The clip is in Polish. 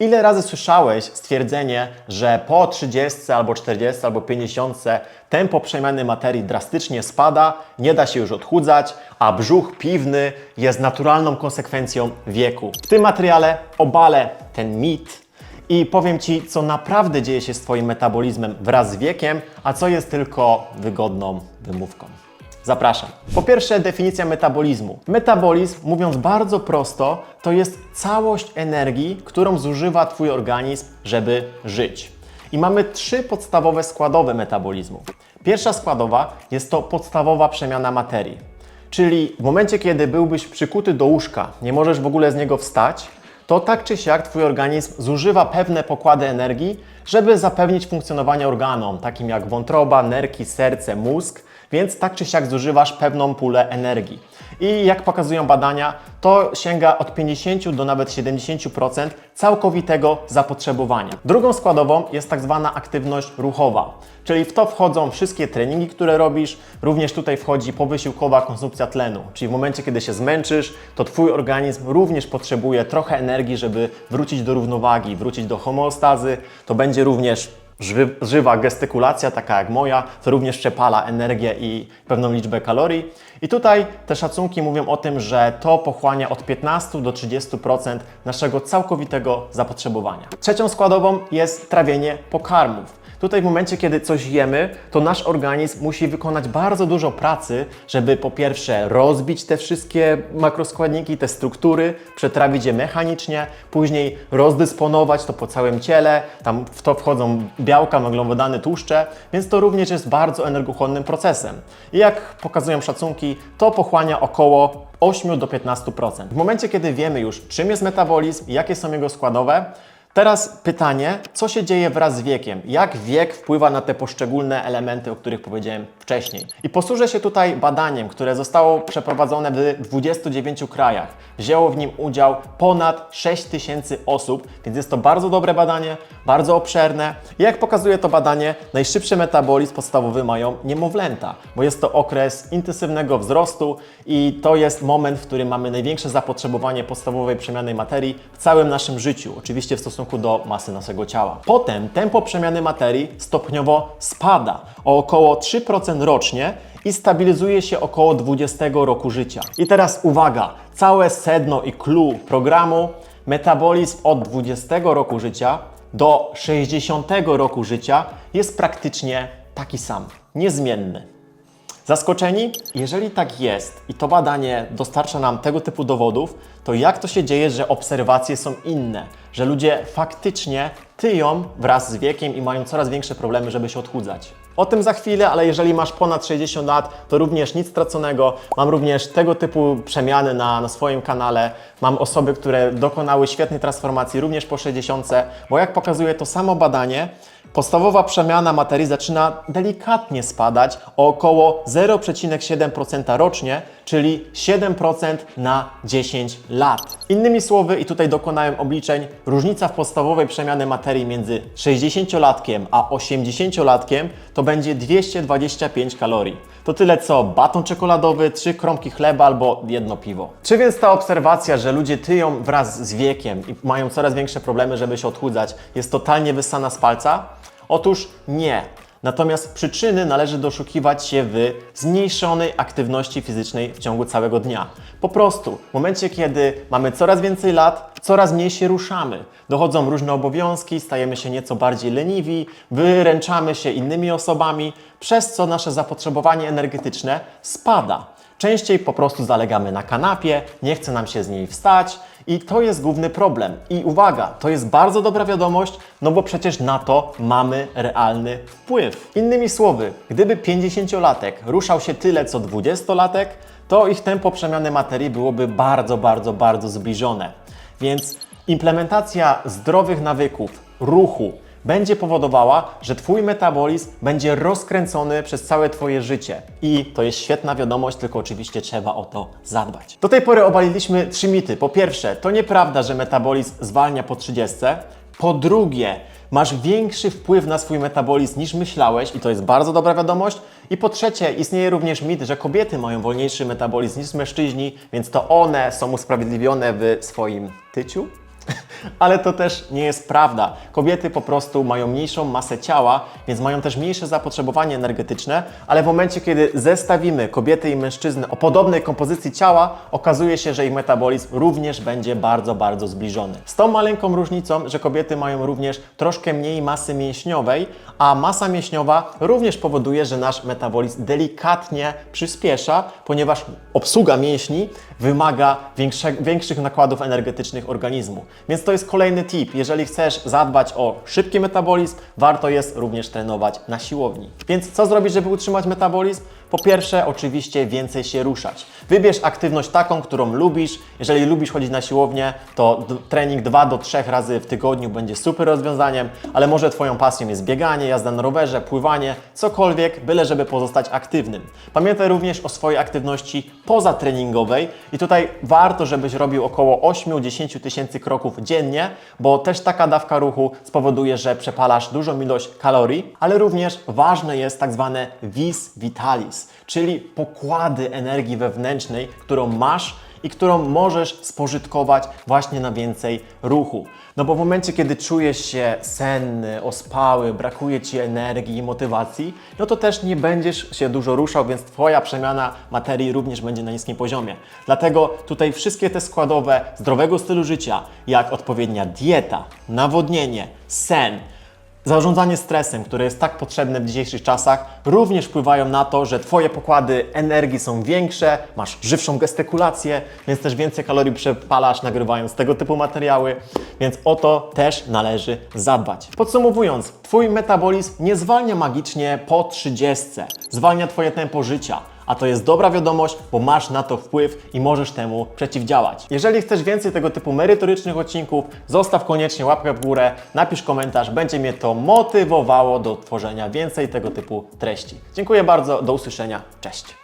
Ile razy słyszałeś stwierdzenie, że po 30 albo 40 albo 50 tempo przemiany materii drastycznie spada, nie da się już odchudzać, a brzuch piwny jest naturalną konsekwencją wieku. W tym materiale obalę ten mit i powiem Ci, co naprawdę dzieje się z Twoim metabolizmem wraz z wiekiem, a co jest tylko wygodną wymówką. Zapraszam. Po pierwsze, definicja metabolizmu. Metabolizm, mówiąc bardzo prosto, to jest całość energii, którą zużywa Twój organizm, żeby żyć. I mamy trzy podstawowe składowe metabolizmu. Pierwsza składowa jest to podstawowa przemiana materii. Czyli w momencie, kiedy byłbyś przykuty do łóżka, nie możesz w ogóle z niego wstać, to tak czy siak Twój organizm zużywa pewne pokłady energii, żeby zapewnić funkcjonowanie organom, takim jak wątroba, nerki, serce, mózg, więc tak czy siak zużywasz pewną pulę energii. I jak pokazują badania, to sięga od 50 do nawet 70% całkowitego zapotrzebowania. Drugą składową jest tak zwana aktywność ruchowa, czyli w to wchodzą wszystkie treningi, które robisz, również tutaj wchodzi powysiłkowa konsumpcja tlenu, czyli w momencie, kiedy się zmęczysz, to Twój organizm również potrzebuje trochę energii, żeby wrócić do równowagi, wrócić do homeostazy. To będzie również ży- żywa gestykulacja, taka jak moja, to również przepala energię i pewną liczbę kalorii. I tutaj te szacunki mówią o tym, że to pochłania od 15 do 30% naszego całkowitego zapotrzebowania. Trzecią składową jest trawienie pokarmów. Tutaj w momencie, kiedy coś jemy, to nasz organizm musi wykonać bardzo dużo pracy, żeby po pierwsze rozbić te wszystkie makroskładniki, te struktury, przetrawić je mechanicznie, później rozdysponować to po całym ciele, tam w to wchodzą białka, węglowodany, tłuszcze, więc to również jest bardzo energochłonnym procesem. I jak pokazują szacunki, to pochłania około 8 do 15%. W momencie, kiedy wiemy już, czym jest metabolizm jakie są jego składowe, Teraz pytanie, co się dzieje wraz z wiekiem? Jak wiek wpływa na te poszczególne elementy, o których powiedziałem wcześniej? I posłużę się tutaj badaniem, które zostało przeprowadzone w 29 krajach. Wzięło w nim udział ponad 6 tysięcy osób, więc jest to bardzo dobre badanie, bardzo obszerne. I jak pokazuje to badanie, najszybszy metabolizm podstawowy mają niemowlęta, bo jest to okres intensywnego wzrostu i to jest moment, w którym mamy największe zapotrzebowanie podstawowej przemiany materii w całym naszym życiu, oczywiście w stosunku do masy naszego ciała. Potem tempo przemiany materii stopniowo spada o około 3% rocznie i stabilizuje się około 20 roku życia. I teraz uwaga, całe sedno i clue programu metabolizm od 20 roku życia do 60 roku życia jest praktycznie taki sam, niezmienny. Zaskoczeni? Jeżeli tak jest i to badanie dostarcza nam tego typu dowodów, to jak to się dzieje, że obserwacje są inne? Że ludzie faktycznie tyją wraz z wiekiem i mają coraz większe problemy, żeby się odchudzać? O tym za chwilę, ale jeżeli masz ponad 60 lat, to również nic straconego. Mam również tego typu przemiany na, na swoim kanale. Mam osoby, które dokonały świetnej transformacji również po 60, bo jak pokazuje to samo badanie, Podstawowa przemiana materii zaczyna delikatnie spadać o około 0,7% rocznie, czyli 7% na 10 lat. Innymi słowy, i tutaj dokonałem obliczeń, różnica w podstawowej przemiany materii między 60-latkiem a 80-latkiem to będzie 225 kalorii. To tyle co baton czekoladowy, trzy kromki chleba albo jedno piwo. Czy więc ta obserwacja, że ludzie tyją wraz z wiekiem i mają coraz większe problemy, żeby się odchudzać, jest totalnie wyssana z palca? Otóż nie. Natomiast przyczyny należy doszukiwać się w zmniejszonej aktywności fizycznej w ciągu całego dnia. Po prostu w momencie, kiedy mamy coraz więcej lat, coraz mniej się ruszamy. Dochodzą różne obowiązki, stajemy się nieco bardziej leniwi, wyręczamy się innymi osobami, przez co nasze zapotrzebowanie energetyczne spada. Częściej po prostu zalegamy na kanapie, nie chce nam się z niej wstać i to jest główny problem. I uwaga, to jest bardzo dobra wiadomość, no bo przecież na to mamy realny wpływ. Innymi słowy, gdyby 50-latek ruszał się tyle co 20-latek, to ich tempo przemiany materii byłoby bardzo, bardzo, bardzo zbliżone. Więc implementacja zdrowych nawyków, ruchu, będzie powodowała, że Twój metabolizm będzie rozkręcony przez całe Twoje życie. I to jest świetna wiadomość, tylko oczywiście trzeba o to zadbać. Do tej pory obaliliśmy trzy mity. Po pierwsze, to nieprawda, że metabolizm zwalnia po 30. Po drugie, masz większy wpływ na swój metabolizm niż myślałeś i to jest bardzo dobra wiadomość. I po trzecie, istnieje również mit, że kobiety mają wolniejszy metabolizm niż mężczyźni, więc to one są usprawiedliwione w swoim tyciu. Ale to też nie jest prawda. Kobiety po prostu mają mniejszą masę ciała, więc mają też mniejsze zapotrzebowanie energetyczne, ale w momencie, kiedy zestawimy kobiety i mężczyzny o podobnej kompozycji ciała, okazuje się, że ich metabolizm również będzie bardzo, bardzo zbliżony. Z tą maleńką różnicą, że kobiety mają również troszkę mniej masy mięśniowej, a masa mięśniowa również powoduje, że nasz metabolizm delikatnie przyspiesza, ponieważ obsługa mięśni wymaga większych nakładów energetycznych organizmu. Więc to jest kolejny tip. Jeżeli chcesz zadbać o szybki metabolizm, warto jest również trenować na siłowni. Więc co zrobić, żeby utrzymać metabolizm? Po pierwsze, oczywiście więcej się ruszać. Wybierz aktywność taką, którą lubisz. Jeżeli lubisz chodzić na siłownię, to trening 2 do 3 razy w tygodniu będzie super rozwiązaniem, ale może Twoją pasją jest bieganie, jazda na rowerze, pływanie, cokolwiek, byle żeby pozostać aktywnym. Pamiętaj również o swojej aktywności pozatreningowej i tutaj warto, żebyś robił około 8-10 tysięcy kroków dziennie, bo też taka dawka ruchu spowoduje, że przepalasz dużą ilość kalorii, ale również ważne jest tak zwane vis vitalis, czyli pokłady energii wewnętrznej, którą masz i którą możesz spożytkować właśnie na więcej ruchu. No bo w momencie, kiedy czujesz się senny, ospały, brakuje Ci energii i motywacji, no to też nie będziesz się dużo ruszał, więc Twoja przemiana materii również będzie na niskim poziomie. Dlatego tutaj wszystkie te składowe zdrowego stylu życia, jak odpowiednia dieta, nawodnienie, sen, Zarządzanie stresem, które jest tak potrzebne w dzisiejszych czasach, również wpływają na to, że Twoje pokłady energii są większe, masz żywszą gestykulację, więc też więcej kalorii przepalasz nagrywając tego typu materiały, więc o to też należy zadbać. Podsumowując, Twój metabolizm nie zwalnia magicznie po 30, zwalnia Twoje tempo życia. A to jest dobra wiadomość, bo masz na to wpływ i możesz temu przeciwdziałać. Jeżeli chcesz więcej tego typu merytorycznych odcinków, zostaw koniecznie łapkę w górę, napisz komentarz, będzie mnie to motywowało do tworzenia więcej tego typu treści. Dziękuję bardzo, do usłyszenia, cześć.